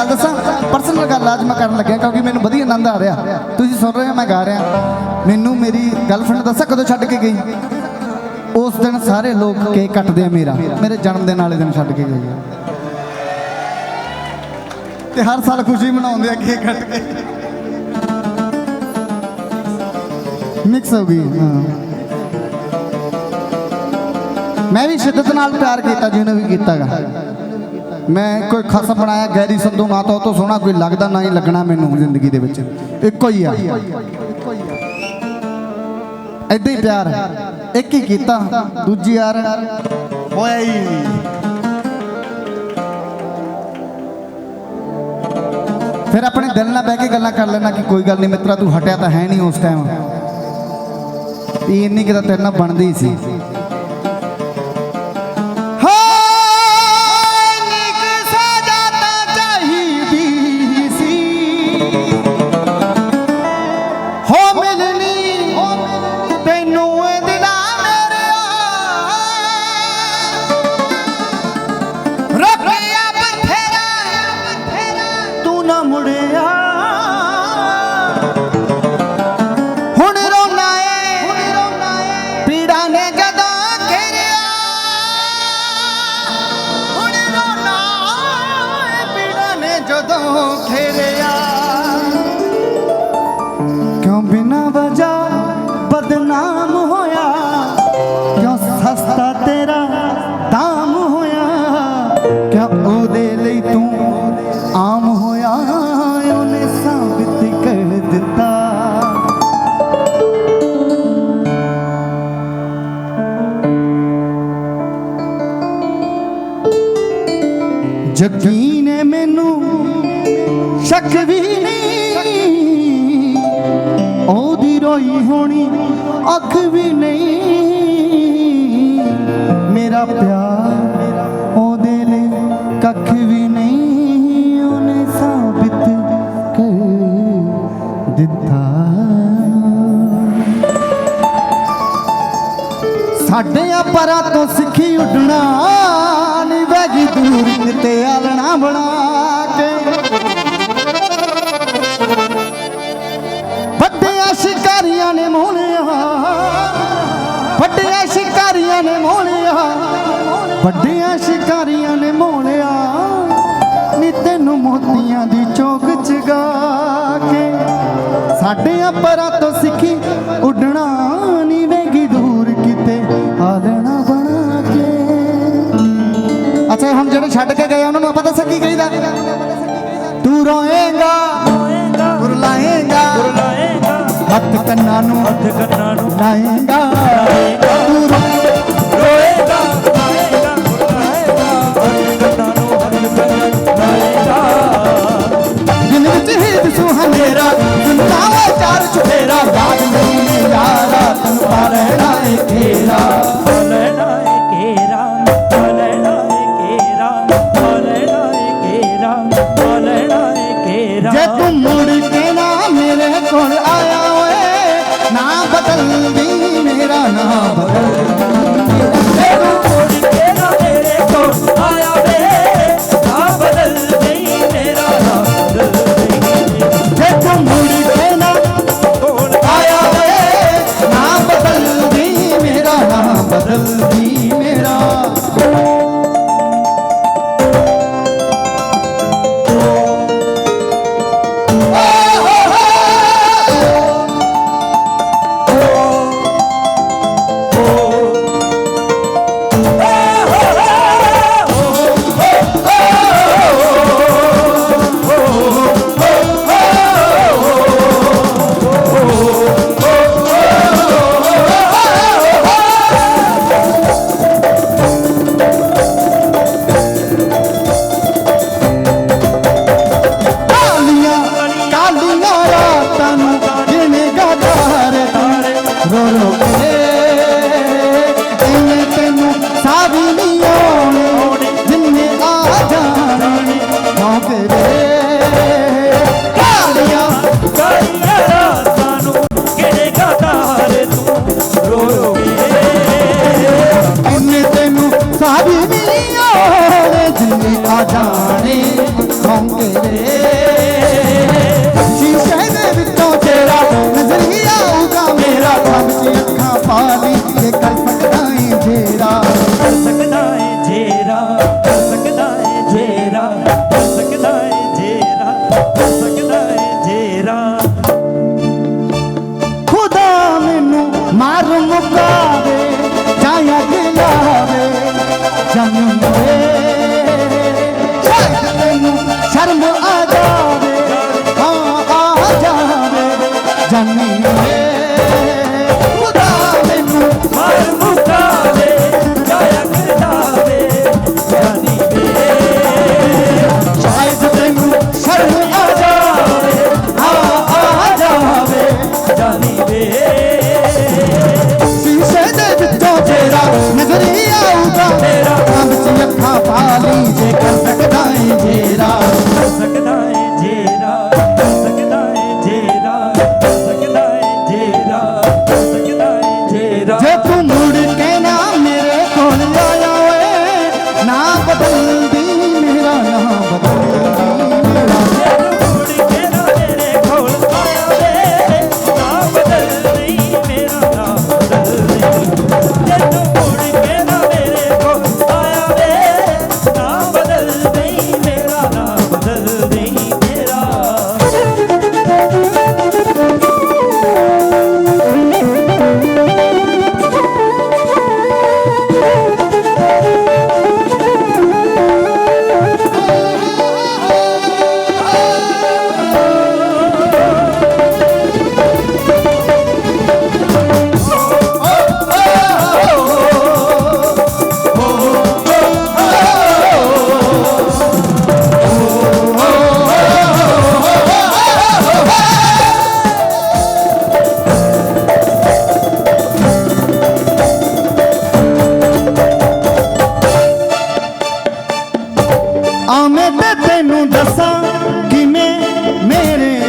ਗੱਲ ਦੱਸਾਂ? ਪਰਸਨਲ ਗੱਲ ਅੱਜ ਮੈਂ ਕਰਨ ਲੱਗਿਆ ਕਿਉਂਕਿ ਮੈਨੂੰ ਵਧੀਆ ਆਨੰਦ ਆ ਰਿਹਾ। ਤੁਸੀਂ ਸੁਣ ਰਹੇ ਹੋ, ਮੈਂ ਗਾ ਰਿਹਾ। ਮੈਨੂੰ ਮੇਰੀ ਗਰਲਫ੍ਰੈਂਡ ਦੱਸਾਂ ਕਦੋਂ ਛੱਡ ਕੇ ਗਈ? ਉਸ ਦਿਨ ਸਾਰੇ ਲੋਕ ਕੇਕ ਕੱਟਦੇ ਆ ਮੇਰਾ। ਮੇਰੇ ਜਨਮ ਦਿਨ ਵਾਲੇ ਦਿਨ ਛੱਡ ਕੇ ਗਈ ਤੇ ਹਰ ਸਾਲ ਖੁਸ਼ੀ ਮਨਾਉਂਦੇ ਆ ਕੇਕ ਕੱਟ ਕੇ। ਮਿਕਸ ਹੋ ਗਈ, ਹਾਂ। ਮੈਂ ਵੀ ਸ਼ਿੱਦਤ ਨਾਲ ਪਿਆਰ ਕੀਤਾ, ਜਿਹਨੇ ਵੀ ਕੀਤਾਗਾ। ਮੈਂ ਕੋਈ ਖਾਸ ਬਣਾਇਆ, ਗੈਰੀ ਸੰਧੂ ਮਾਤਾ ਤੋਂ ਸੋਹਣਾ ਕੋਈ ਲੱਗਦਾ ਨਾ ਹੀ ਲੱਗਣਾ ਮੈਨੂੰ ਜ਼ਿੰਦਗੀ ਦੇ ਵਿੱਚ। ਇੱਕੋ ਹੀ ਆ। ਐਦਾਂ ਹੀ ਪਿਆਰ ਇੱਕ ਹੀ ਕੀਤਾ, ਦੂਜੀ ਯਾਰ ਹੋਇਆ ਹੀ ਫਿਰ ਆਪਣੇ ਦਿਲ ਨਾਲ ਬਹਿ ਕੇ ਗੱਲਾਂ ਕਰ ਲੈਣਾ ਕਿ ਕੋਈ ਗੱਲ ਨਹੀਂ, ਮਿੱਤਰਾ ਤੂੰ ਹਟਿਆ ਤਾਂ ਹੈ ਨਹੀਂ ਉਸ ਟਾਈਮ ਵੀ ਇੰਨੀ ਕਿਤਾ ਤੇਰੇ ਨਾਲ ਬਣਦੀ ਸੀ। ਨੇ ਘੇਰਿਆ ਕਿਉਂ ਬਿਨਾ ਵਜਾ ਬਦਨਾਮ ਹੋਇਆ? ਕਿਉਂ ਸਸਤਾ ਤੇਰਾ ਦਾਮ ਹੋਇਆ? ਕਿਉਂ ਉਹਦੇ ਲਈ ਤੂੰ ਆਮ ਹੋਇਆ? ਉਹਨੇ ਸਾਬਿਤ ਕਰ ਦਿੱਤਾ। ਯਕੀਨ ਹੈ ਵੀ ਨਹੀਂ ਉਹਦੀ ਰੋਈ ਹੋਣੀ ਅੱਖ ਵੀ ਨਹੀਂ। ਮੇਰਾ ਪਿਆਰ ਉਹਦੇ ਲਈ ਕੱਖ ਵੀ ਨਹੀਂ। ਉਹਨੇ ਸਾਬਿਤ ਕਰ ਦਿੱਤਾ। ਸਾਡੇ ਪਰਾਂ ਤੋਂ ਸਿੱਖੀ ਉੱਡਣਾ ਨੀ ਵੈਗੀ ਦੂਰ ਕਿਤੇ ਆਲਣਾ ਬਣਾ ਕੇ। ਸ਼ਿਕਾਰੀਆਂ ਨੇ ਮੋਹਣਿਆ ਵੱਡਿਆਂ ਸ਼ਿਕਾਰੀਆਂ ਨੇ ਮੋਹਣਿਆ ਵੱਡਿਆਂ ਸ਼ਿਕਾਰੀਆਂ ਨੇ ਮੋਹਣਿਆ ਨੀ ਤੈਨੂੰ ਮੋਤੀਆਂ ਦੀ ਚੌਕ ਚਗਾ ਕੇ। ਸਾਡੇ ਪਰਾਂ ਤੋਂ ਸਿੱਖੀ ਉੱਡਣਾ ਨੀ ਵੇਗੀ ਦੂਰ ਕਿਤੇ। ਆਲਣਾ ਬਣਾ ਕੇ। ਅੱਛਾ ਹੁਣ ਜਿਹੜੇ ਛੱਡ ਕੇ ਗਏ ਉਹਨਾਂ ਨੂੰ ਆਪਾਂ ਹੱਥ ਕੰਨਾਂ ਨੂੰ ਹੱਥ ਕੰਨਾਂ ਨੂੰ ਲਾਏਗਾ। ਆਵੇਂ ਤੇ ਤੈਨੂੰ ਦੱਸਾਂ ਕਿਵੇਂ ਮੇਰੇ